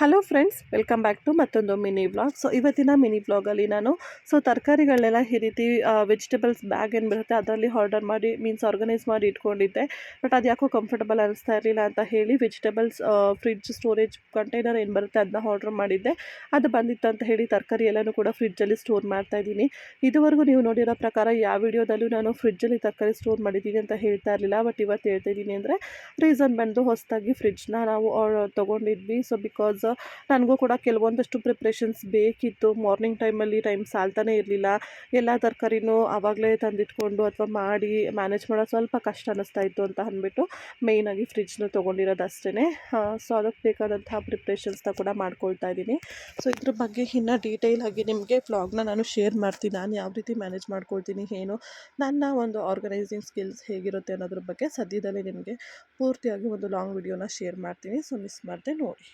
Hello friends welcome back to ಮತ್ತೊಂದು mini vlog so ಇವತ್ತಿನ mini ವ್ಲಾಗಲ್ಲಿ ನಾನು ಸೊ ತರಕಾರಿಗಳನ್ನೆಲ್ಲ ಈ ರೀತಿ ವೆಜಿಟೇಬಲ್ಸ್ ಬ್ಯಾಗ್ ಏನು ಬರುತ್ತೆ ಅದರಲ್ಲಿ ಆರ್ಡರ್ ಮಾಡಿ ಮೀನ್ಸ್ ಆರ್ಗನೈಸ್ ಮಾಡಿ ಇಟ್ಕೊಂಡಿದ್ದೆ. ಬಟ್ ಅದು ಯಾಕೋ ಕಂಫರ್ಟಬಲ್ ಅನಿಸ್ತಾ ಇರಲಿಲ್ಲ ಅಂತ ಹೇಳಿ ವೆಜಿಟೇಬಲ್ಸ್ ಫ್ರಿಡ್ಜ್ ಸ್ಟೋರೇಜ್ ಕಂಟೈನರ್ ಏನು ಬರುತ್ತೆ ಅದನ್ನ ಆರ್ಡರ್ ಮಾಡಿದ್ದೆ. ಅದು ಬಂದಿತ್ತು ಅಂತ ಹೇಳಿ ತರಕಾರಿ ಎಲ್ಲನೂ ಕೂಡ ಫ್ರಿಡ್ಜಲ್ಲಿ ಸ್ಟೋರ್ ಮಾಡ್ತಾ ಇದ್ದೀನಿ. ಇದುವರೆಗೂ ನೀವು ನೋಡಿರೋ ಪ್ರಕಾರ ಯಾವ ವಿಡಿಯೋದಲ್ಲೂ ನಾನು ಫ್ರಿಡ್ಜಲ್ಲಿ ತರಕಾರಿ ಸ್ಟೋರ್ ಮಾಡಿದ್ದೀನಿ ಅಂತ ಹೇಳ್ತಾ ಇರಲಿಲ್ಲ. ಬಟ್ ಇವತ್ತು ಹೇಳ್ತಾ ಇದ್ದೀನಿ ಅಂದರೆ ರೀಸನ್ ಬಂದು ಹೊಸದಾಗಿ ಫ್ರಿಡ್ಜ್ನ ನಾವು ತೊಗೊಂಡಿದ್ವಿ. ಸೊ ಬಿಕಾಸ್ ನನಗೂ ಕೂಡ ಕೆಲವೊಂದಷ್ಟು ಪ್ರಿಪ್ರೇಷನ್ಸ್ ಬೇಕಿತ್ತು. ಮಾರ್ನಿಂಗ್ ಟೈಮಲ್ಲಿ ಟೈಮ್ ಸಾಲ್ತಾನೇ ಇರಲಿಲ್ಲ. ಎಲ್ಲ ತರಕಾರಿನೂ ಆವಾಗಲೇ ತಂದಿಟ್ಕೊಂಡು ಅಥವಾ ಮಾಡಿ ಮ್ಯಾನೇಜ್ ಮಾಡೋದು ಸ್ವಲ್ಪ ಕಷ್ಟ ಅನ್ನಿಸ್ತಾ ಇತ್ತು ಅಂತ ಅಂದ್ಬಿಟ್ಟು ಮೇಯ್ನಾಗಿ ಫ್ರಿಜ್ನ ತೊಗೊಂಡಿರೋದು ಅಷ್ಟೇ ಸೊ ಅದಕ್ಕೆ ಬೇಕಾದಂತಹ ಪ್ರಿಪ್ರೇಷನ್ಸ್ನ ಕೂಡ ಮಾಡ್ಕೊಳ್ತಾ ಇದ್ದೀನಿ. ಸೊ ಇದ್ರ ಬಗ್ಗೆ ಇನ್ನೂ ಡೀಟೇಲ್ ಆಗಿ ನಿಮಗೆ ಫ್ಲಾಗ್ನ ನಾನು ಶೇರ್ ಮಾಡ್ತೀನಿ. ನಾನು ಯಾವ ರೀತಿ ಮ್ಯಾನೇಜ್ ಮಾಡ್ಕೊಳ್ತೀನಿ, ಏನು, ನನ್ನ ಒಂದು ಆರ್ಗನೈಸಿಂಗ್ ಸ್ಕಿಲ್ಸ್ ಹೇಗಿರುತ್ತೆ ಅನ್ನೋದ್ರ ಬಗ್ಗೆ ಸದ್ಯದಲ್ಲೇ ನಿಮಗೆ ಪೂರ್ತಿಯಾಗಿ ಒಂದು ಲಾಂಗ್ ವಿಡಿಯೋನ ಶೇರ್ ಮಾಡ್ತೀನಿ. ಸೊ ಮಿಸ್ ಮಾಡಿದೆ ನೋಡಿ.